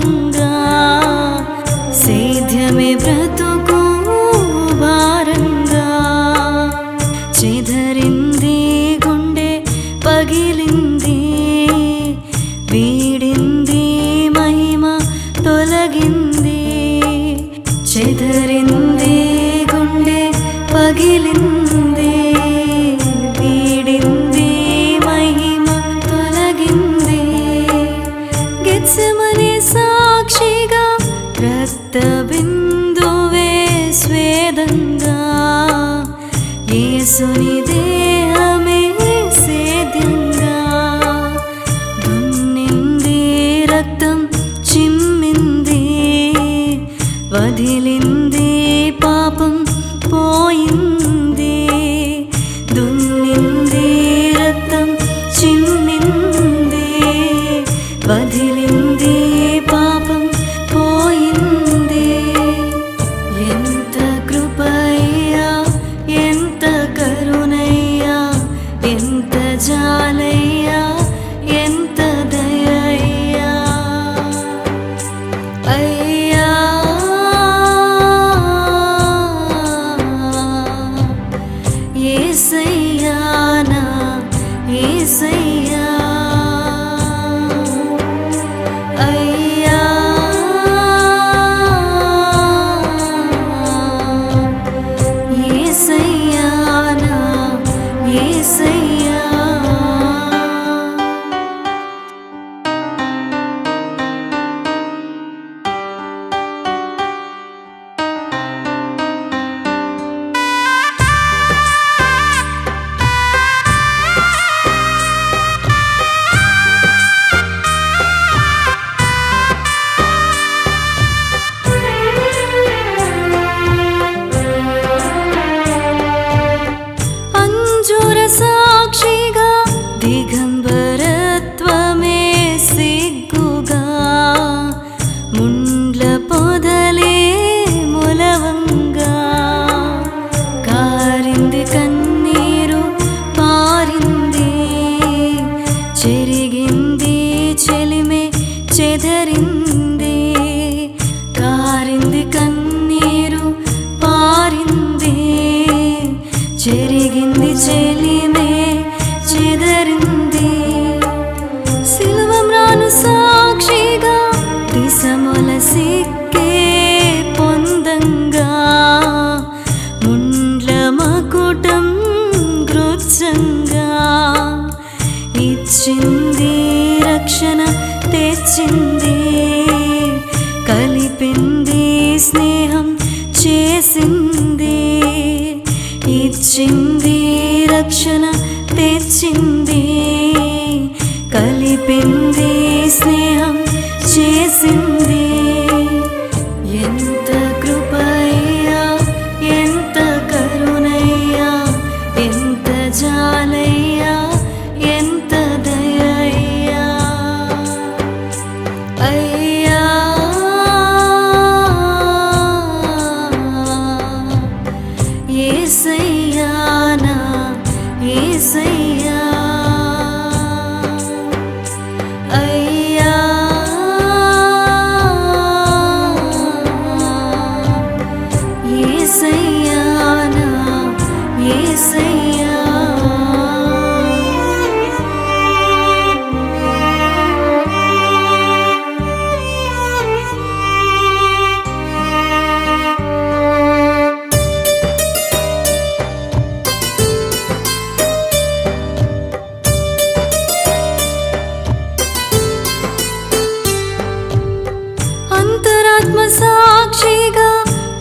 శాపంగా సేద్యమే బ్రతుకు ചെതറിഞ്ഞ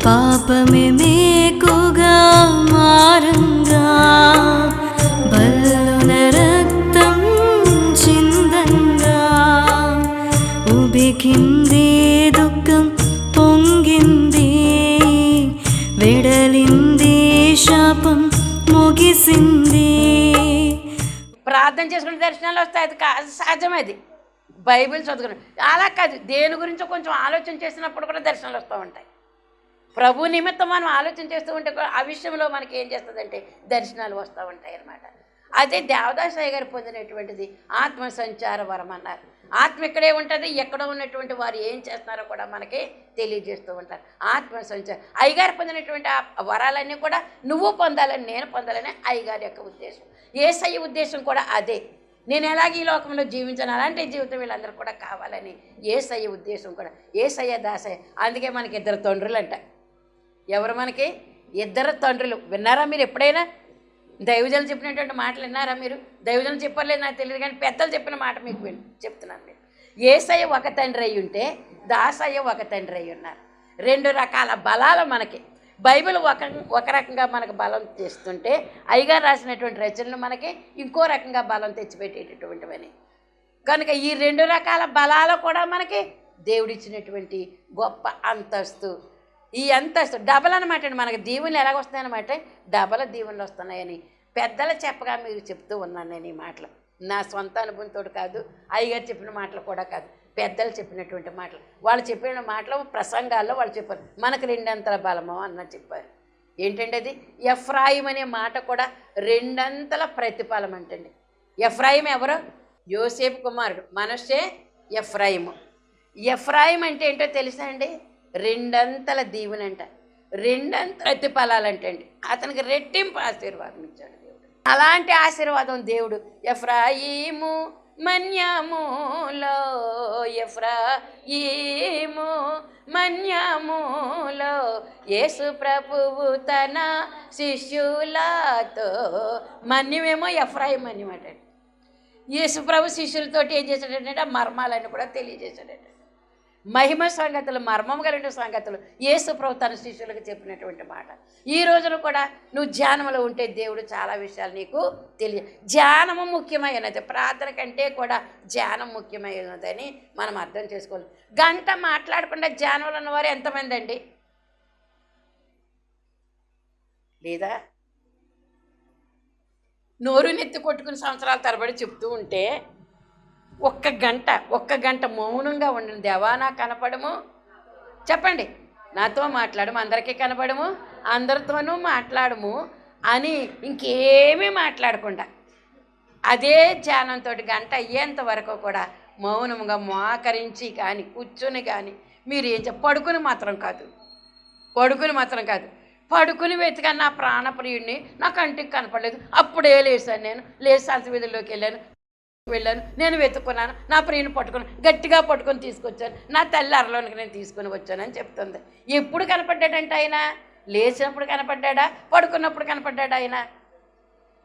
పాపమే మేకుగా మారంగా. బల్లున రక్తం చిందంగా. ఉబికింది దుఃఖం పొంగింది. వెడలింది శాపం ముగిసింది. ప్రార్థన చేసుకునే దర్శనాలు వస్తాయి. అది కా సహజం బైబిల్ చదువుకుని అలా కాదు. దేని గురించి కొంచెం ఆలోచన చేసినప్పుడు కూడా దర్శనాలు వస్తూ ఉంటాయి. ప్రభు నిమిత్తం మనం ఆలోచన చేస్తూ ఉంటే కూడా ఆ విషయంలో మనకి ఏం చేస్తుందంటే దర్శనాలు వస్తూ ఉంటాయి అన్నమాట. అదే దేవదాసాయి గారు పొందినటువంటిది ఆత్మ సంచార వరం అన్నారు. ఆత్మ ఇక్కడే ఉంటుంది ఎక్కడో ఉన్నటువంటి వారు ఏం చేస్తున్నారో కూడా మనకి తెలియజేస్తూ ఉంటారు. ఆత్మ సంచారం అయ్యగారు పొందినటువంటి ఆ వరాలన్నీ కూడా నువ్వు పొందాలని నేను పొందాలని అయ్యగారి యొక్క ఉద్దేశం. ఏసయ్య ఉద్దేశం కూడా అదే. నేను ఎలాగ ఈ లోకంలో జీవించాను అలాంటి జీవితం వీళ్ళందరూ కూడా కావాలని ఏసయ్య ఉద్దేశం కూడా. ఏసయ్య దాసయ్య అందుకే మనకి ఇద్దరు తండ్రులు అంటారు ఎవరు మనకి? ఇద్దరు తండ్రులు. విన్నారా మీరు ఎప్పుడైనా? దైవజనులు చెప్పినటువంటి మాటలు విన్నారా మీరు? దైవజనులు చెప్పలేదు నాకు తెలియదు కానీ పెద్దలు చెప్పిన మాట మీకు విను చెప్తున్నాను నేను ఏసయ్య ఒక తండ్రి అయి ఉంటే దాసయ్య ఒక తండ్రి అయి ఉన్నారు. రెండు రకాల బలాలు మనకి. బైబిల్ ఒక ఒక రకంగా మనకు బలం తెస్తుంటే అయ్యగారు రాసినటువంటి రచనలు మనకి ఇంకో రకంగా బలం తెచ్చిపెట్టేటటువంటివని. కనుక ఈ రెండు రకాల బలాలు కూడా మనకి దేవుడిచ్చినటువంటి గొప్ప అంతస్తు ఈ అంతస్తు డబల్ అనమాట అండి. మనకి దీవులు ఎలాగ వస్తాయన్నమాట డబల్ దీవులు వస్తున్నాయని. పెద్దలు చెప్పగా మీరు చెప్తూ ఉన్నాను నేను ఈ మాటలు. నా సొంత అనుభవంతో కాదు అయ్యగారు చెప్పిన మాటలు కూడా కాదు. పెద్దలు చెప్పినటువంటి మాటలు. వాళ్ళు చెప్పిన మాటలు ప్రసంగాల్లో వాళ్ళు చెప్పారు. మనకు రెండంతల బలము అన్న చెప్పారు. ఏంటంటే అది? ఎఫ్రాయిం అనే మాట కూడా రెండంతల ప్రతిఫలం అంటండి. ఎఫ్రాయిం ఎవరు? యోసేపు కుమారుడు. మనస్సే ఎఫ్రాయిము. ఎఫ్రాయిం అంటే ఏంటో తెలుసా అండి? రెండంతల దీవునంట రెండంతల ప్రతిఫలాలంటండి. అతనికి రెట్టింపు ఆశీర్వాదం ఇచ్చాడు దేవుడు. అలాంటి ఆశీర్వాదం దేవుడు ఎఫ్రాయిము మన్యములో ఎఫ్రాయిము మన్యములో యేసు ప్రభువు తన శిష్యులతో మన్యమేమో ఎఫ్రాయిం అన్నమాట యేసు ప్రభు శిష్యులతోటి ఏం చేశాడంటే మర్మాలని మర్మాలను కూడా తెలియజేశాడంటే. మహిమ సంగతులు మర్మం కలిగిన సంగతులు యేసు తన శిష్యులకు చెప్పినటువంటి మాట. ఈ రోజున కూడా నువ్వు ధ్యానంలో ఉంటే దేవుడు చాలా విషయాలు నీకు తెలియ ధ్యానము ముఖ్యమైనది. ప్రార్థన కంటే కూడా ధ్యానం ముఖ్యమైనదని మనం అర్థం చేసుకోవాలి. గంట మాట్లాడకుండా ధ్యానంలో ఉన్నవారు ఎంతమంది అండి? లేదా? నోరు నెత్తి కొట్టుకుని సంవత్సరాల తరబడి చెప్తూ ఉంటే ఒక్క గంట ఒక్క గంట మౌనంగా ఉండండి. దేవా నా కనపడము? చెప్పండి. నాతో మాట్లాడము అందరికీ కనపడము అందరితోనూ మాట్లాడము అని ఇంకేమీ మాట్లాడకుండా అదే ధ్యానంతో గంట అయ్యేంత వరకు కూడా మౌనంగా మోకరించి కానీ కూర్చొని కానీ మీరు ఏం చెప్ప పడుకుని మాత్రం కాదు. పడుకుని మాత్రం కాదు. పడుకుని వెతికాను నా ప్రాణప్రియుడిని నా కంటికి కనపడలేదు. అప్పుడే లేచాను నేను లేచి సంత వీధుల్లోకి వెళ్ళాను. వెళ్ళాను నేను వెతుక్కున్నాను నా ప్రియుని పట్టుకుని గట్టిగా పట్టుకొని తీసుకొచ్చాను నా తల్లి అరలోనికి నేను తీసుకొని వచ్చానని చెప్తుంది. ఎప్పుడు కనపడ్డాడంటే ఆయన? లేచినప్పుడు కనపడ్డాడా? పడుకున్నప్పుడు కనపడ్డాడా ఆయన?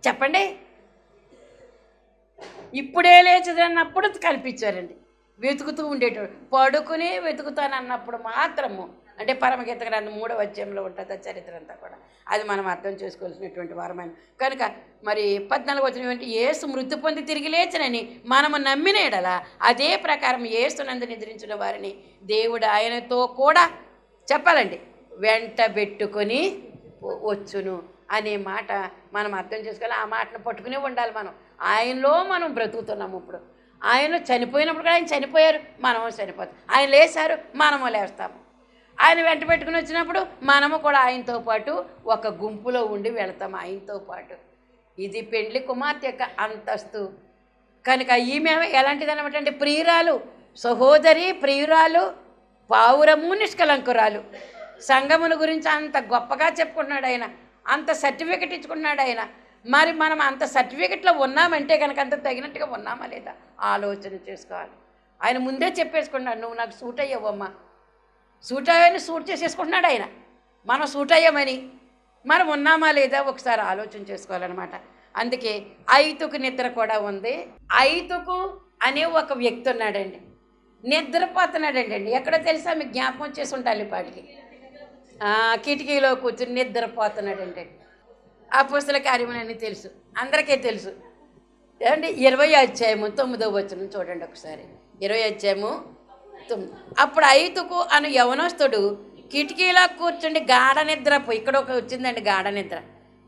చెప్పండి. ఇప్పుడే లేచదన్నప్పుడు కనిపించారండి వెతుకుతూ ఉండేటోడు. పడుకుని వెతుకుతాను అన్నప్పుడు మాత్రము అంటే పరమగీత గ్రంథం మూడవ అధ్యాయంలో ఉంటుంది చరిత్ర అంతా కూడా. అది మనం అర్థం చేసుకోవాల్సినటువంటి వారమైన. కనుక మరి పద్నాలుగు వచ్చినటువంటి ఏసు మృతి పొంది తిరిగి లేచనని మనము నమ్మిన ఎడల అదే ప్రకారం ఏసునందు నిద్రించిన వారిని దేవుడు ఆయనతో కూడా చెప్పాలండి వెంట పెట్టుకొని వచ్చును అనే మాట మనం అర్థం చేసుకోవాలి. ఆ మాటను పట్టుకునే ఉండాలి మనం. ఆయనలో మనం బ్రతుకుతున్నాము ఇప్పుడు. ఆయన చనిపోయినప్పుడు కూడా ఆయన చనిపోయారు మనము చనిపోతాం. ఆయన లేచారు మనము లేస్తాము. ఆయన వెంట పెట్టుకుని వచ్చినప్పుడు మనము కూడా ఆయనతో పాటు ఒక గుంపులో ఉండి వెళతాం ఆయనతో పాటు. ఇది పెండ్లి కుమార్తె యొక్క అంతస్తు. కనుక ఈమె ఎలాంటిది అనమాట అంటే ప్రియురాలు సహోదరి ప్రియురాలు పావురము నిష్కలంకురాలు. సంగమును గురించి అంత గొప్పగా చెప్పుకుంటున్నాడు ఆయన. అంత సర్టిఫికెట్ ఇచ్చుకున్నాడు ఆయన. మరి మనం అంత సర్టిఫికెట్లో ఉన్నామంటే కనుక అంత తగినట్టుగా ఉన్నామా లేదా? ఆలోచన చేసుకోవాలి. ఆయన ముందే చెప్పేసుకున్నాడు నువ్వు నాకు సూట్ అయ్యవమ్మా. సూట్ అయ్యని సూట్ చేసేసుకుంటున్నాడు ఆయన. మనం సూట్ అయ్యామని మనం ఉన్నామా లేదా ఒకసారి ఆలోచన చేసుకోవాలన్నమాట. అందుకే ఐతుకు నిద్ర కూడా ఉంది. ఐతుకు అనే ఒక వ్యక్తి ఉన్నాడండి. నిద్రపోతున్నాడండి. అండి ఎక్కడో తెలుసా? మీకు జ్ఞాపకం చేసి ఉండాలి పాటికి. కిటికీలో కూర్చుని నిద్రపోతున్నాడండి. ఆ పుస్తల కార్యములన్నీ తెలుసు. అందరికీ తెలుసు. ఏమండి? ఇరవై అధ్యాయము తొమ్మిదో వచ్చిన చూడండి ఒకసారి. ఇరవై అధ్యాయము అప్పుడు ఐతుకు అను యవనస్తుడు కిటికీలో కూర్చుండి గాఢ నిద్రపోయి ఇక్కడ ఒక వచ్చిందండి గాఢ నిద్ర.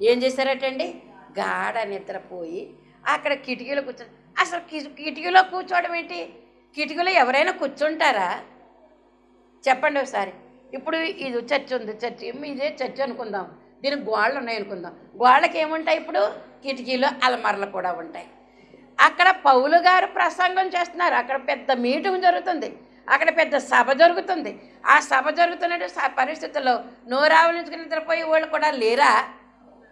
ఏం చేశారటండి? గాఢ నిద్రపోయి అక్కడ కిటికీలో కూర్చొని అసలు కి- కిటికీలో కూర్చోవడం ఏంటి? కిటికీలో ఎవరైనా కూర్చుంటారా? చెప్పండి ఒకసారి. ఇప్పుడు ఇది చర్చ్ ఉంది చర్చ్ ఇదే చర్చ్ అనుకుందాం. దీనికి గోడలు ఉన్నాయి అనుకుందాం. గోడకి ఏముంటాయి ఇప్పుడు? కిటికీలో అలమరలు కూడా ఉంటాయి. అక్కడ పౌలు గారు ప్రసంగం చేస్తున్నారు. అక్కడ పెద్ద మీటింగ్ జరుగుతుంది. అక్కడ పెద్ద సభ జరుగుతుంది. ఆ సభ జరుగుతున్న పరిస్థితుల్లో నోరావులించుకుని నిద్రపోయే వాళ్ళు కూడా లేరా?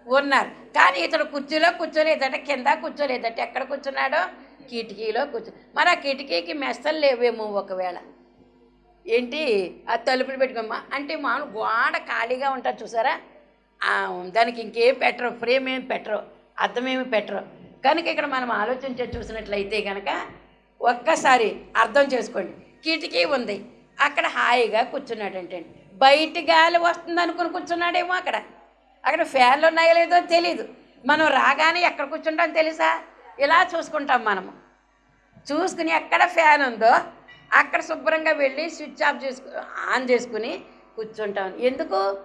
ఉన్నారు. కానీ ఇతడు కుర్చీలో కూర్చోలేదట కింద కూర్చోలేదట ఎక్కడ కూర్చున్నాడో? కిటికీలో కూర్చో మరి ఆ కిటికీకి మెస్తలు లేవేమో ఒకవేళ. ఏంటి? ఆ తలుపులు పెట్టుకోమా అంటే మామూలు గోడ ఖాళీగా ఉంటుంది చూసారా? దానికి ఇంకేం పెట్టరు ఫ్రేమ్ ఏమి పెట్టరు అర్థమేమి పెట్టరు. కనుక ఇక్కడ మనం ఆలోచించే చూసినట్లయితే కనుక ఒక్కసారి అర్థం చేసుకోండి. కిటికీ ఉంది. అక్కడ హాయిగా కూర్చున్నాడంటే బయట గాలి వస్తుంది అనుకుని కూర్చున్నాడేమో అక్కడ. అక్కడ ఫ్యాన్లు ఉన్నాయో లేదో తెలీదు. మనం రాగానే ఎక్కడ కూర్చుంటాం తెలుసా? ఇలా చూసుకుంటాం మనము. చూసుకుని ఎక్కడ ఫ్యాన్ ఉందో అక్కడ శుభ్రంగా వెళ్ళి స్విచ్ ఆఫ్ చేసుకు ఆన్ చేసుకుని కూర్చుంటాం. ఎందుకు?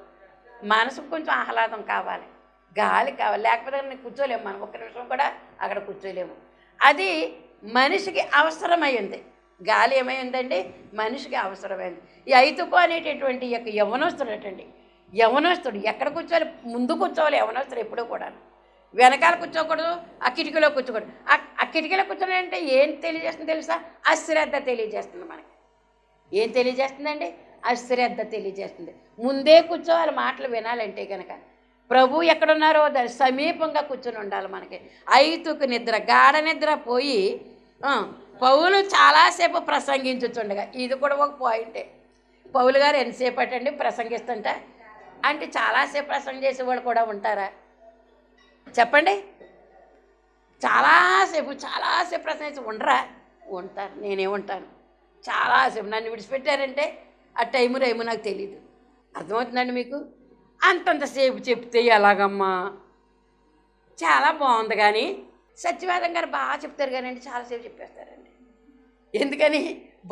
మనసుకు కొంచెం ఆహ్లాదం కావాలి. గాలి కావాలి. లేకపోతే నేను కూర్చోలేము. మనం ఒక్క నిమిషం కూడా అక్కడ కూర్చోలేము. అది మనిషికి అవసరమైంది గాలి ఏమైందండి మనిషికి అవసరమైంది. ఈ ఐతుకు అనేటటువంటి యొక్క యవనస్తుడు అటండి. యవనస్తుడు ఎక్కడ కూర్చోవాలి? ముందు కూర్చోవాలి యవనస్తుడు ఎప్పుడూ కూడా వెనకాల కూర్చోకూడదు ఆ కిటికీలో కూర్చోకూడదు. ఆ కిటికీలో కూర్చోడంటే ఏం తెలియజేస్తుంది తెలుసా? అశ్రద్ధ తెలియజేస్తుంది మనకి. ఏం తెలియజేస్తుందండి? అశ్రద్ధ తెలియజేస్తుంది. ముందే కూర్చోవాలి మాటలు వినాలంటే కనుక ప్రభు ఎక్కడున్నారో దాని సమీపంగా కూర్చొని ఉండాలి మనకి. ఐతుకు నిద్ర గాఢ నిద్ర పోయి పౌలు చాలాసేపు ప్రసంగించుచుండగా ఇది కూడా ఒక పాయింటే పౌలు గారు ఎంతసేపు అటండి ప్రసంగిస్తుంట? అంటే చాలాసేపు ప్రసంగం చేసేవాళ్ళు కూడా ఉంటారా? చెప్పండి. చాలాసేపు చాలాసేపు ప్రసంగించి ఉండరా? ఉంటారు నేనే ఉంటాను. చాలాసేపు నన్ను విడిచిపెట్టారంటే ఆ టైము రేమో నాకు తెలియదు అర్థమవుతుందండి మీకు? అంతంతసేపు చెప్తే ఎలాగమ్మా? చాలా బాగుంది కానీ సత్యవాదం గారు బాగా చెప్తారు కానీ చాలాసేపు చెప్పేస్తారండి. ఎందుకని?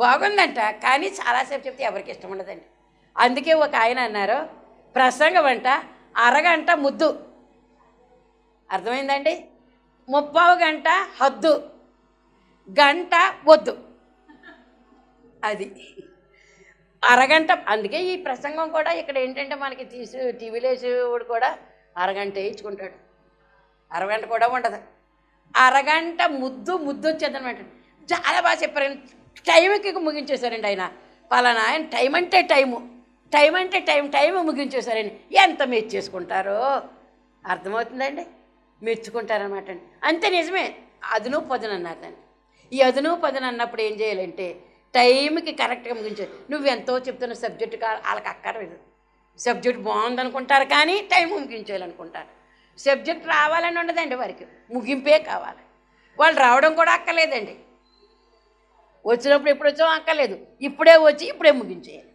బాగుందంట కానీ చాలాసేపు చెప్తే ఎవరికి ఇష్టం ఉండదండి. అందుకే ఒక ఆయన అన్నారు ప్రసంగం అంట అరగంట ముద్దు. అర్థమైందండి? ముప్పావు గంట హద్దు గంట వద్దు. అది అరగంట అందుకే ఈ ప్రసంగం కూడా ఇక్కడ ఏంటంటే మనకి తీసి టీవీలో వేసేవాడు కూడా అరగంట వేయించుకుంటాడు అరగంట కూడా ఉండదు. అరగంట ముద్దు ముద్దు వచ్చేదనమాట చాలా బాగా చెప్పారు టైంకి ముగించేశారండి ఆయన. పలానా ఆయన టైం అంటే టైము టైం అంటే టైం టైం ముగించేశారండి. ఎంత మెచ్చేసుకుంటారో అర్థమవుతుందండి? మెచ్చుకుంటారనమాట అండి. అంతే నిజమే. అదును పొదను అన్నారు దాన్ని. ఈ అదును పొదను అన్నప్పుడు ఏం చేయాలంటే టైంకి కరెక్ట్గా ముగించాలి నువ్వు ఎంతో చెప్తున్న సబ్జెక్ట్ కా వాళ్ళకి అక్కర్లేదు. సబ్జెక్ట్ బాగుందనుకుంటారు కానీ టైం ముగించేయాలనుకుంటారు. సబ్జెక్ట్ రావాలని ఉండదండి వారికి. ముగింపే కావాలి. వాళ్ళు రావడం కూడా అక్కర్లేదండి. వచ్చినప్పుడు ఎప్పుడు వచ్చాం అక్కర్లేదు. ఇప్పుడే వచ్చి ఇప్పుడే ముగించేయాలి.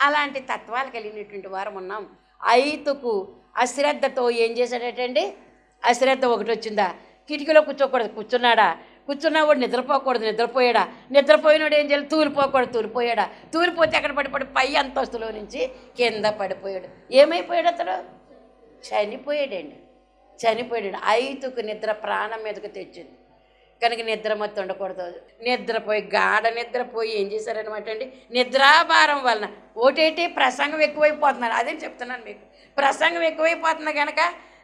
అలాంటి తత్వాలు కలిగినటువంటి వారం ఉన్నాం. ఐతుకు అశ్రద్ధతో ఏం చేశాడటండి? అశ్రద్ధ ఒకటి వచ్చిందా? కిటికీలో కూర్చోకూడదు. కూర్చున్నాడా? కూర్చున్నా వాడు నిద్రపోకూడదు. నిద్రపోయాడా? నిద్రపోయినాడు ఏం చేయాలి? తూలిపోకూడదు. తూలిపోయాడా? తూలిపోతే ఎక్కడ పడిపోయాడు? పై అంతస్తులో నుంచి కింద పడిపోయాడు. ఏమైపోయాడు అతడు? చనిపోయాడండి. చనిపోయాడు. ఐతుకు నిద్ర ప్రాణం మీదకు తెచ్చింది. కనుక నిద్ర మొత్తం ఉండకూడదు. నిద్రపోయి గాఢ నిద్రపోయి ఏం చేశారనమాట అండి? నిద్రాభారం వలన. ఓటేటి ప్రసంగం ఎక్కువైపోతున్నారు. అదే చెప్తున్నాను మీకు. ప్రసంగం ఎక్కువైపోతుంది కనుక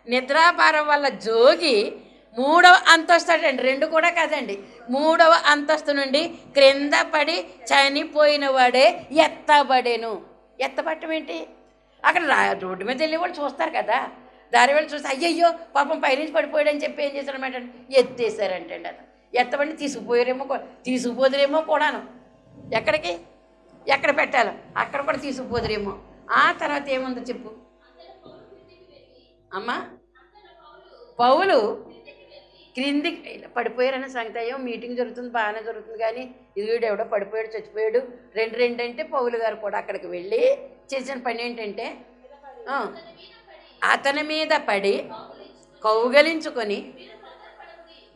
నిద్రాభారం వల్ల జోగి మూడవ అంతస్తు అండి. రెండు కూడా కాదండి. మూడవ అంతస్తు నుండి క్రింద పడి చనిపోయిన వాడే ఎత్తబడేను. ఎత్తబట్టం ఏంటి? అక్కడ రోడ్డు మీద వెళ్ళి వాళ్ళు చూస్తారు కదా. దారి వెళ్ళి చూస్తే అయ్యయ్యో పాపం పైనుంచి పడిపోయాడని చెప్పి ఏం చేశారన్నమాట ఎత్తేసారంటండి అతను. ఎత్తబడి తీసుకుపోయారేమో తీసుకుపోదురేమో కూడాను. ఎక్కడికి? ఎక్కడ పెట్టాలో. అక్కడ కూడా తీసుకుపోదురేమో. ఆ తర్వాత ఏముందో చెప్పు. అమ్మా? పౌలు క్రిందికి పడిపోయారని పడిపోయారనే సంగతి. అయ్యో మీటింగ్ జరుగుతుంది బాగానే జరుగుతుంది కానీ ఇది వీడు ఎవడో పడిపోయాడు చచ్చిపోయాడు. రెండు రెండు అంటే పౌలు గారు కూడా అక్కడికి వెళ్ళి చేసిన పని ఏంటంటే అతని మీద పడి కౌగలించుకొని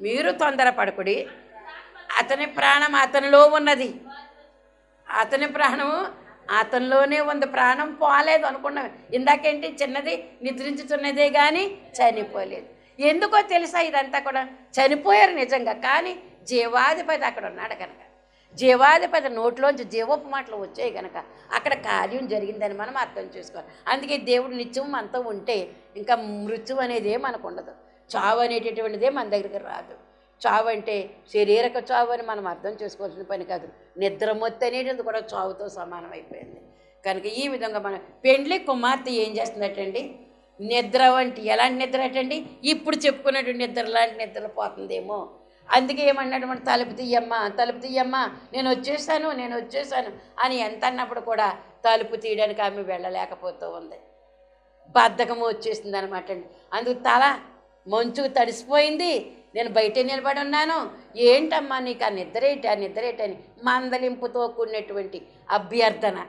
మీరు తొందరపడకుడి. అతని ప్రాణం అతనిలో ఉన్నది. అతని ప్రాణము అతనిలోనే ఉంది. ప్రాణం పోలేదు అనుకున్నాం. ఇందాకేంటి? చిన్నది నిద్రించుతున్నదే కానీ చనిపోలేదు. ఎందుకో తెలుసా ఇదంతా కూడా? చనిపోయారు నిజంగా. కానీ జీవాధిపతి అక్కడ ఉన్నాడు కనుక. జీవాధిపతి నోట్లోంచి జీవపు మాటలు వచ్చాయి కనుక అక్కడ కార్యం జరిగిందని మనం అర్థం చేసుకోవాలి. అందుకే దేవుడు నిత్యం మనతో ఉంటే ఇంకా మృత్యు అనేదే మనకు ఉండదు. చావు అనేటటువంటిదే మన దగ్గరికి రాదు. చావు అంటే శరీరక చావు అని మనం అర్థం చేసుకోవాల్సిన పని కాదు. నిద్ర మొత్తం అనేటిది కూడా చావుతో సమానం అయిపోయింది. కనుక ఈ విధంగా మనం పెండ్లి కుమార్తె ఏం చేస్తుందటండి? నిద్ర వంటి ఎలాంటి నిద్ర అటండి? ఇప్పుడు చెప్పుకున్నటువంటి నిద్ర లాంటి నిద్ర పోతుందేమో? అందుకే ఏమన్నాడు మన తలుపు తీయమ్మా తలుపు తీయమ్మా నేను వచ్చేసాను నేను వచ్చేసాను అని ఎంత అన్నప్పుడు కూడా తలుపు తీయడానికి ఆమె వెళ్ళలేకపోతూ ఉంది. బద్ధకము వచ్చేసింది అనమాట అండి. అందుకు తల మంచు తడిసిపోయింది. నేను బయట నిలబడి ఉన్నాను. ఏంటమ్మా నీకు ఆ నిద్రేటి ఆ నిద్రేటి అని మందలింపుతో కూడినటువంటి అభ్యర్థన.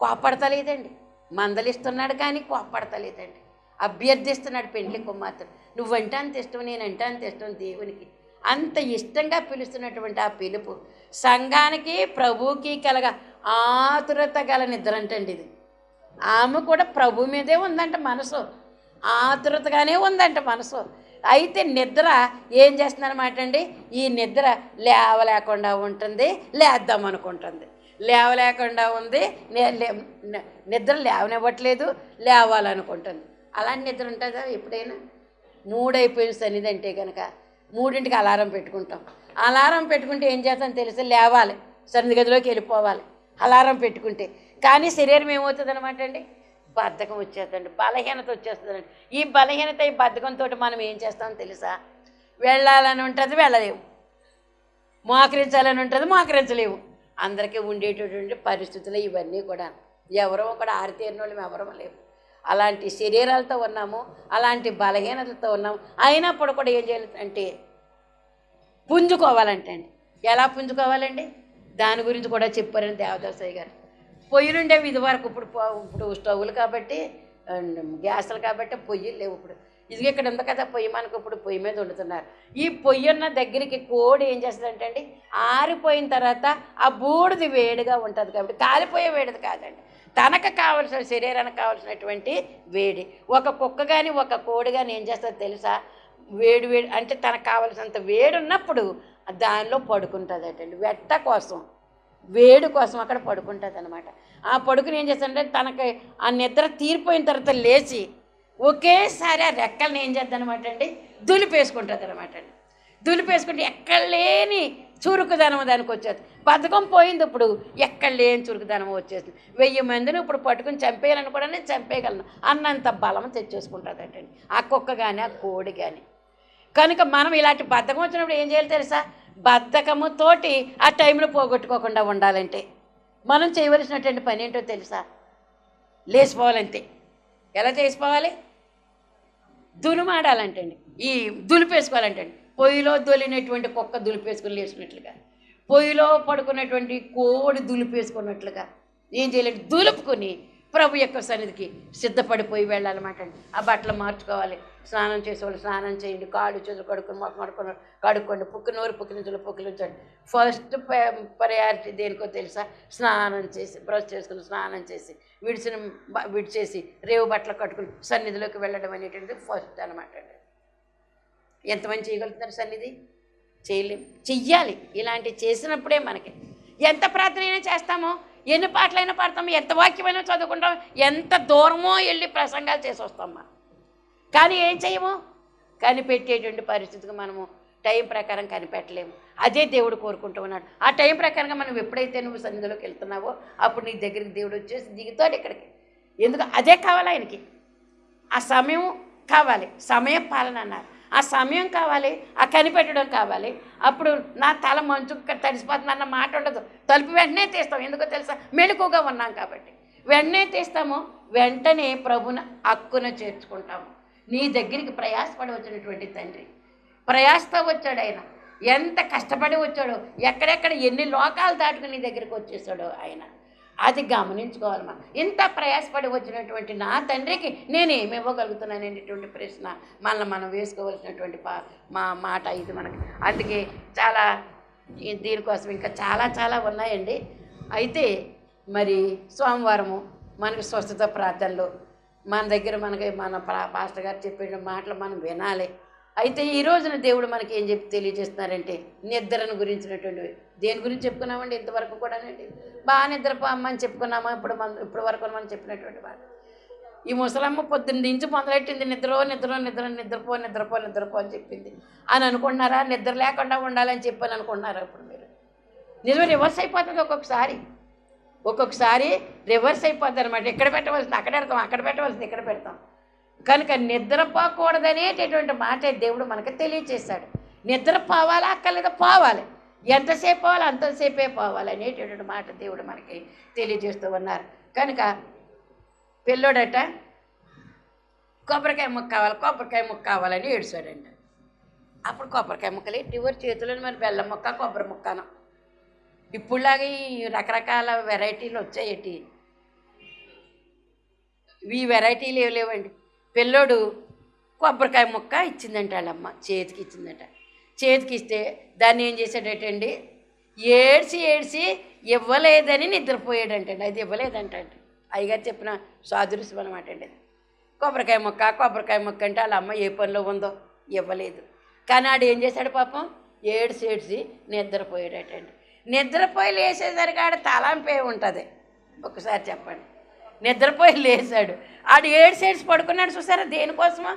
కోపడతలేదండి మందలిస్తున్నాడు కానీ కోపడతలేదండి అభ్యర్థిస్తున్నాడు పెండ్లి కుమార్తె నువ్వంటే అంత ఇష్టం నేనంటే అంత ఇష్టం దేవునికి. అంత ఇష్టంగా పిలుస్తున్నటువంటి ఆ పిలుపు సంఘానికి ప్రభుకి కలగ ఆతురత గల నిద్ర అంటండి ఇది. ఆమె కూడా ప్రభు మీదే ఉందంట మనసు. ఆతురతగానే ఉందంట మనసు. అయితే నిద్ర ఏం చేస్తుందన్నమాట అండి? ఈ నిద్ర లేవలేకుండా ఉంటుంది లేద్దాం అనుకుంటుంది. లేవలేకుండా ఉంది లే- నిద్ర లేవనివ్వట్లేదు లేవాలనుకుంటుంది. అలాంటి నిద్ర ఉంటుందా ఎప్పుడైనా? మూడైపోయిన సన్నిధి అంటే కనుక మూడింటికి అలారం పెట్టుకుంటాం. అలారం పెట్టుకుంటే ఏం చేస్తాం తెలిసి? లేవాలి. సన్నిధి గదిలోకి వెళ్ళిపోవాలి. అలారం పెట్టుకుంటే. కానీ శరీరం ఏమవుతుంది అనమాట అండి? బద్ధకం వచ్చేస్తుంది బలహీనత వచ్చేస్తుందండి. ఈ బలహీనత ఈ బద్ధకంతో మనం ఏం చేస్తామో తెలుసా? వెళ్ళాలని ఉంటుంది వెళ్ళలేము. మోకరించాలని ఉంటుంది మోకరించలేము. అందరికీ ఉండేటటువంటి పరిస్థితులు ఇవన్నీ కూడా. ఎవరో ఒకడు ఆరితేరిన వాళ్ళం ఎవరూ లేవు అలాంటి శరీరాలతో ఉన్నాము అలాంటి బలహీనతలతో ఉన్నాము. అయినప్పుడు కూడా ఏం చేయాలి అంటే పుంజుకోవాలంటే అండి. ఎలా పుంజుకోవాలండి? దాని గురించి కూడా చెప్పారని దేవదాసయ్య గారు. పొయ్యిలుండేవి ఇది వరకు ఇప్పుడు ఇప్పుడు స్టవ్లు కాబట్టి గ్యాస్లు గ్యాసులు కాబట్టి పొయ్యిలు లేవు ఇప్పుడు. ఇది ఇక్కడ ఉంది కదా పొయ్యి మనకు ఇప్పుడు పొయ్యి మీద వండుతున్నారు. ఈ పొయ్యి ఉన్న దగ్గరికి కోడి ఏం చేస్తుందంటే అండి ఆరిపోయిన తర్వాత ఆ బూడిది వేడిగా ఉంటుంది కాబట్టి కాలిపోయే వేడిది కాదండి. తనకు కావలసిన శరీరానికి కావలసినటువంటి వేడి. ఒక కుక్క కానీ ఒక కోడి కానీ ఏం చేస్తుందో తెలుసా? వేడి వేడి అంటే తనకు కావలసినంత వేడి ఉన్నప్పుడు దానిలో పడుకుంటుందటండి వెట్ట కోసం వేడి కోసం అక్కడ పడుకుంటుంది అనమాట ఆ పడుకుని ఏం చేస్తుందంటే తనకి ఆ నిద్ర తీరిపోయిన తర్వాత లేచి ఒకేసారి ఆ రెక్కల్ని ఏం చేద్దాం అనమాట అండి? దులిపేసుకుంటుంది అనమాట అండి. దులిపేసుకుంటే ఎక్కడ లేని చురుకుదనం దానికి వచ్చేది. బతకం పోయింది ఇప్పుడు. ఎక్కడ లేని చురుకుదనం వచ్చేసింది. వెయ్యి మందిని ఇప్పుడు పట్టుకుని చంపేయాలని కూడా నేను చంపేయగలను. అన్నంత బలం తెచ్చేసుకుంటుంది ఆ కుక్క కానీ ఆ కోడి కానీ కనుక మనం ఇలాంటి బద్ధకం వచ్చినప్పుడు ఏం చేయాలి తెలుసా? బద్ధకముతోటి ఆ టైంలో పోగొట్టుకోకుండా ఉండాలంటే మనం చేయవలసినటువంటి పని ఏంటో తెలుసా? లేచిపోవాలంతే. ఎలా చేసిపోవాలి దులుమాడాలంటండి. ఈ దులిపేసుకోవాలంటండి. పొయ్యిలో దొలినటువంటి కుక్క దులిపేసుకుని లేచినట్లుగా. పొయ్యిలో పడుకున్నటువంటి కోడి దులిపేసుకున్నట్లుగా. ఏం చేయలేదు దులుపుకొని ప్రభు యొక్క సన్నిధికి సిద్ధపడిపోయి వెళ్ళాలన్నమాట అండి. ఆ బట్టలు మార్చుకోవాలి. స్నానం చేసేవాళ్ళు స్నానం చేయండి. కాళ్ళు చేతులు కడుక్కొని మొక్క కడుక్కొని కడుక్కోండి. పుక్కు నోరు పుక్కిలించలు పుక్కిలించండి ఫస్ట్ ప్రయారిటీ దేనికో తెలుసా? స్నానం చేసి బ్రష్ చేసుకుని స్నానం చేసి విడిచిన విడిచేసి రేవు బట్టలు కట్టుకుని సన్నిధిలోకి వెళ్ళడం అనేటువంటిది ఫస్ట్ అనమాట అండి. ఎంతమంది చేయగలుగుతున్నారు సన్నిధి? చేయలేం. చెయ్యాలి. ఇలాంటివి చేసినప్పుడే మనకి. ఎంత ప్రార్థన అయినా చేస్తామో ఎన్ని పాటలైనా పాడతామో ఎంత వాక్యమైనా చదువుకుంటాం ఎంత దూరమో వెళ్ళి ప్రసంగాలు చేసి వస్తాం మనం. కానీ ఏం చేయము కనిపెట్టేటువంటి పరిస్థితికి మనము టైం ప్రకారం కనిపెట్టలేము. అదే దేవుడు కోరుకుంటూ ఉన్నాడు. ఆ టైం ప్రకారంగా మనం ఎప్పుడైతే నువ్వు సన్నిధిలోకి వెళ్తున్నావో అప్పుడు నీ దగ్గరికి దేవుడు వచ్చేసి దిగుతాడు ఇక్కడికి. ఎందుకు? అదే కావాలి ఆయనకి. ఆ సమయం కావాలి. సమయ పాలన అన్నారు. ఆ సమయం కావాలి ఆ కనిపెట్టడం కావాలి. అప్పుడు నా తల మంచు తడిసిపోతుంది అన్న మాట ఉండదు. తలుపు వెంటనే తీస్తాం. ఎందుకో తెలుసా? మెలకుగా ఉన్నాం కాబట్టి. వెంటనే తీస్తాము. వెంటనే ప్రభున హక్కున చేర్చుకుంటాము. నీ దగ్గరికి ప్రయాసపడి వచ్చినటువంటి తండ్రి. ప్రయాసతో వచ్చాడు ఆయన. ఎంత కష్టపడి వచ్చాడో ఎక్కడెక్కడ ఎన్ని లోకాలు దాటుకుని నీ దగ్గరికి వచ్చేసాడో ఆయన. అది గమనించుకోవాలి మనం. ఇంత ప్రయాసపడి వచ్చినటువంటి నా తండ్రికి నేను ఇవ్వగలుగుతున్నాను అనేటువంటి ప్రశ్న మనల్ని మనం వేసుకోవాల్సినటువంటి పా మా మాట ఇది మనకి. అందుకే చాలా దీనికోసం ఇంకా చాలా చాలా ఉన్నాయండి. అయితే మరి సోమవారము మనకి స్వస్థత ప్రార్థనలు. మన దగ్గర మనకి మన పా- పాస్టర్ గారు చెప్పిన మాటలు మనం వినాలి. అయితే ఈ రోజున దేవుడు మనకి ఏం చెప్పి తెలియజేస్తున్నారంటే నిద్రను గురించినటువంటి దేని గురించి చెప్పుకున్నామండి ఇంతవరకు కూడానండి? బాగా నిద్రపోమని చెప్పుకున్నామా? ఇప్పుడు మన ఇప్పుడు వరకు మనం చెప్పినటువంటి మాట. ఈ ముసలమ్మ పొద్దున్న నుంచి మొదలెట్టింది నిద్రో నిద్ర నిద్ర నిద్రపో నిద్రపో నిద్రపో అని చెప్పింది. అని అనుకుంటున్నారా? నిద్ర లేకుండా ఉండాలని చెప్పని అనుకుంటున్నారా ఇప్పుడు మీరు? నిజమే రివర్స్ అయిపోతుంది ఒక్కొక్కసారి. ఒక్కొక్కసారి రివర్స్ అయిపోతుంది అనమాట ఇక్కడ పెట్టవలసింది? అక్కడ పెడతాం అక్కడ పెట్టవలసింది ఇక్కడ పెడతాం. కనుక నిద్రపోకూడదనేటటువంటి మాట దేవుడు మనకు తెలియచేశాడు. నిద్ర పోవాలా అక్కర్లేదు పోవాలి. ఎంతసేపు పోవాలి అంతసేపే పోవాలి అనేటటువంటి మాట దేవుడు మనకి తెలియజేస్తూ ఉన్నారు. కనుక పిల్లోడట కొబ్బరికాయ ముక్క కావాలి కొబ్బరికాయ ముక్క కావాలని ఏడుచాడంట. అప్పుడు కొబ్బరికాయ ముక్కలు ఎవరి చేతిలో మరి బెల్లం ముక్క కొబ్బరి ముక్కను. ఇప్పుడులాగా ఈ రకరకాల వెరైటీలు వచ్చాయి ఈ వెరైటీలు ఏవి లేవండి. పిల్లోడు కొబ్బరికాయ ముక్క ఇచ్చిందంట వాళ్ళమ్మ చేతికి ఇచ్చిందంట. చేతికి ఇస్తే దాన్ని ఏం చేశాడటండి? ఏడ్చి ఏడ్చి ఇవ్వలేదని నిద్రపోయాడంటండి. అది ఇవ్వలేదంటండి. అయ్యగారు చెప్పిన సాదృశ్యం అనమాట అండి కొబ్బరికాయ ముక్క కొబ్బరికాయ ముక్క అంటే వాళ్ళ అమ్మ ఏ పనిలో ఉందో ఇవ్వలేదు. కానీ ఆడు ఏం చేశాడు పాపం? ఏడ్చి ఏడ్చి నిద్రపోయాడటండి. నిద్రపోయి లేచేసరికి ఆడ తలంపే ఉంటుంది. ఒకసారి చెప్పండి. నిద్రపోయి లేచాడు. ఆడు ఏడు ఏడ్చి పడుకున్నాడు చూసారా దేనికోసమా?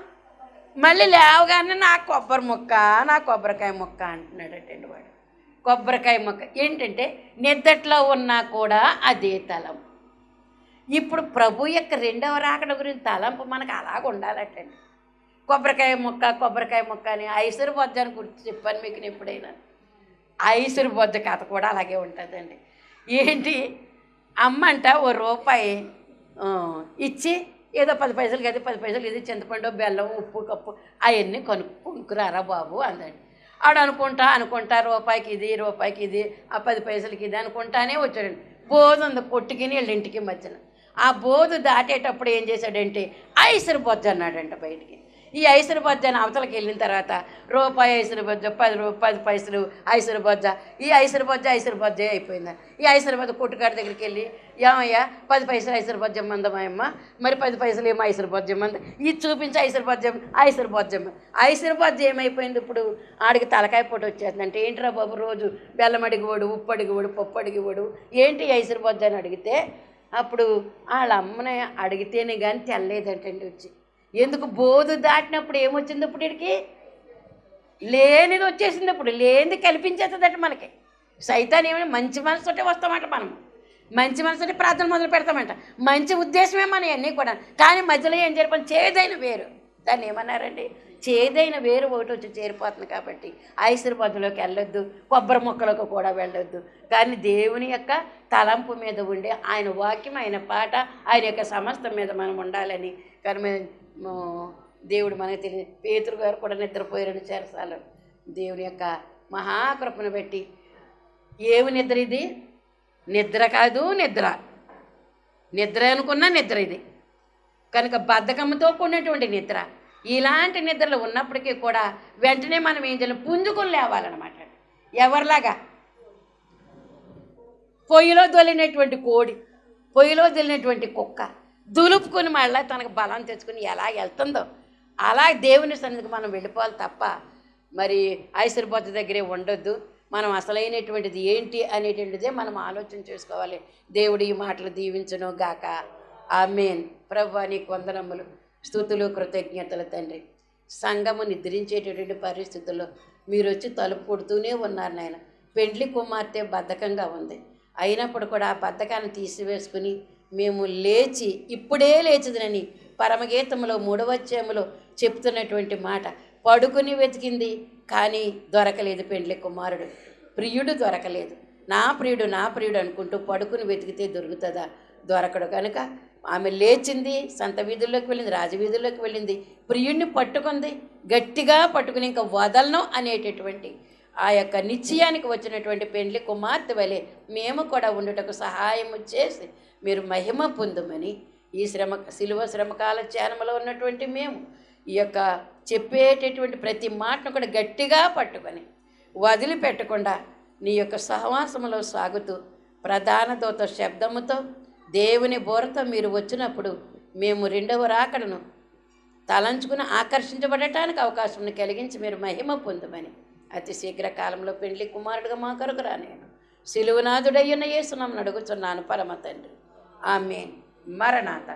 మళ్ళీ లేవగానే నా కొబ్బరి ముక్క నా కొబ్బరికాయ ముక్క అంటున్నాడటండి వాడు. కొబ్బరికాయ ముక్క. ఏంటంటే నిద్దట్లో ఉన్నా కూడా అదే తలం. ఇప్పుడు ప్రభు యొక్క రెండవ రాకడ గురించి తలంపు మనకు అలాగ ఉండాలటండి కొబ్బరికాయ ముక్క కొబ్బరికాయ ముక్క అని ఐసరు బొజ్జని అని గుర్తు చెప్పాను మీకు నేను ఎప్పుడైనా. ఐసరు బొజ్జ కథ కూడా అలాగే ఉంటుందండి. ఏంటి? అమ్మంట ఓ రూపాయి ఇచ్చి ఏదో పది పైసలు కదా పది పైసలు ఇది చింతపండు బెల్లం ఉప్పు కప్పు అవన్నీ కొనుక్కుంకురారా బాబు అందండి. ఆడు అనుకుంటా అనుకుంటా రూపాయికి ఇది రూపాయికి ఇది ఆ పది పైసలకి ఇది అనుకుంటానే వచ్చాడండి. బోధ ఉంది కొట్టుకుని వీళ్ళ ఇంటికి మధ్యన. ఆ బోధు దాటేటప్పుడు ఏం చేశాడంటే ఐసరు బొజ్జ అన్నాడంట బయటికి. ఈ ఐసరు బొజ్జ అని అవతలకి వెళ్ళిన తర్వాత రూపాయి ఐసరు బొజ్జ పది రూ పది పైసలు ఐసరు బొజ్జ ఈ ఐసరు బొజ్జ ఐసరు బొజ్జే అయిపోయింది. ఈ ఐసరు బొజ్జ కొట్టుకాడి దగ్గరికి వెళ్ళి ఏమయ్యా పది పైసలు ఐసరు బొజ్జం మందమాయమ్మ మరి పది పైసలు ఏమో ఐసరు బొజ్జం మంద ఇది చూపించి ఐసరు బొజ్జం ఐసరు బొజ్జం ఐసరు బొజ్జ ఏమైపోయింది ఇప్పుడు? ఆడికి తలకాయ పొట్టు వచ్చేస్తుంది అంటే ఏంటిరా బాబు రోజు బెల్లం అడిగివాడు ఉప్పు అడిగివాడు పప్పు అడిగివాడు ఏంటి ఈ బొజ్జ? అని అడిగితే అప్పుడు వాళ్ళ అమ్మని అడిగితేనే కానీ తెల్లేదంటండి వచ్చి. ఎందుకు బోధు దాటినప్పుడు ఏమొచ్చింది ఇప్పుడు వీడికి లేనిది వచ్చేసింది ఇప్పుడు లేనిది కల్పించేస్తుందట మనకి. సైతాన్ని ఏమైనా మంచి మనసుతోటే వస్తామంట మనం. మంచి మనసుతోటి ప్రార్థన మొదలు పెడతామంట. మంచి ఉద్దేశమే మన అన్నీ కూడా. కానీ మధ్యలో ఏం జరిపాలి చేదైన వేరు. దాన్ని ఏమన్నారండి? చేదైన వేరు ఒకటి వచ్చి చేరిపోతుంది కాబట్టి ఐసరు వెళ్ళొద్దు కొబ్బరి మొక్కలకు కూడా వెళ్ళొద్దు. కానీ దేవుని యొక్క తలంపు మీద ఉండే ఆయన వాక్యం ఆయన పాట ఆయన యొక్క సమస్తం మీద మనం ఉండాలని. కానీ దేవుడు మనకు తెలియదు పేతురు గారు కూడా నిద్రపోయారని చేరసాలు దేవుని యొక్క మహాకృపను పెట్టి ఏమి నిద్ర ఇది? నిద్ర కాదు నిద్ర. నిద్ర అనుకున్న నిద్ర ఇది. కనుక బద్ధకంతో కూడినటువంటి నిద్ర. ఇలాంటి నిద్రలు ఉన్నప్పటికీ కూడా వెంటనే మనం ఏం చేయాలి? పుంజుకొని లేవాలన్నమాట. ఎవరిలాగా? పొయ్యిలో దొలినటువంటి కోడి పొయ్యిలో దొలినటువంటి కుక్క. దులుపుకొని మళ్ళీ తనకు బలం తెచ్చుకుని ఎలా వెళ్తుందో. అలా దేవుని సన్నిధికి మనం వెళ్ళిపోవాలి తప్ప మరి ఐసరిపోత దగ్గరే ఉండొద్దు. మనం అసలైనటువంటిది ఏంటి అనేటువంటిదే మనం ఆలోచన చేసుకోవాలి. దేవుడు ఈ మాటలు దీవించను గాక. ఆమెన్. ప్రభు నీ కొందనములు స్థుతులు కృతజ్ఞతలు తండ్రి. సంఘము నిద్రించేటటువంటి పరిస్థితుల్లో మీరు వచ్చి తలుపు కొడుతూనే ఉన్నారు నాయన. పెండ్లి కుమార్తె బద్ధకంగా ఉంది. అయినప్పుడు కూడా ఆ బద్ధకాన్ని తీసివేసుకుని మేము లేచి ఇప్పుడే లేచిదనని పరమగీతంలో మూడవచ్చేములో చెప్తున్నటువంటి మాట. పడుకుని వెతికింది కానీ దొరకలేదు పెండ్లి కుమారుడు. ప్రియుడు దొరకలేదు. నా ప్రియుడు నా ప్రియుడు అనుకుంటూ పడుకుని వెతికితే దొరుకుతుందా? దొరకడు కనుక ఆమె లేచింది సంత వీధుల్లోకి వెళ్ళింది రాజవీధుల్లోకి వెళ్ళింది. ప్రియుడిని పట్టుకుంది గట్టిగా పట్టుకుని ఇంకా వదలను అనేటటువంటి ఆ యొక్క నిశ్చయానికి వచ్చినటువంటి పెండ్లి కుమార్తె వలె మేము కూడా ఉండుటకు సహాయము చేసి మీరు మహిమ పొందుమని ఈ శ్రమ శిలువ శ్రమకాల చేనములో ఉన్నటువంటి మేము ఈ యొక్క చెప్పేటటువంటి ప్రతి మాటను కూడా గట్టిగా పట్టుకొని వదిలిపెట్టకుండా నీ యొక్క సహవాసములో సాగుతూ ప్రధాన దూత శబ్దముతో దేవుని బోరతో మీరు వచ్చినప్పుడు మేము రెండవ రాకడను తలంచుకుని ఆకర్షించబడటానికి అవకాశం కలిగించి మీరు మహిమ పొందమని అతి శీఘ్ర కాలంలో పెండ్లి కుమారుడుగా మా కొరకు రానేను సిలువనాథుడయ్యున్న యేసునామని అడుగుచున్నాను పరమ తండ్రి. ఆమె మరణాత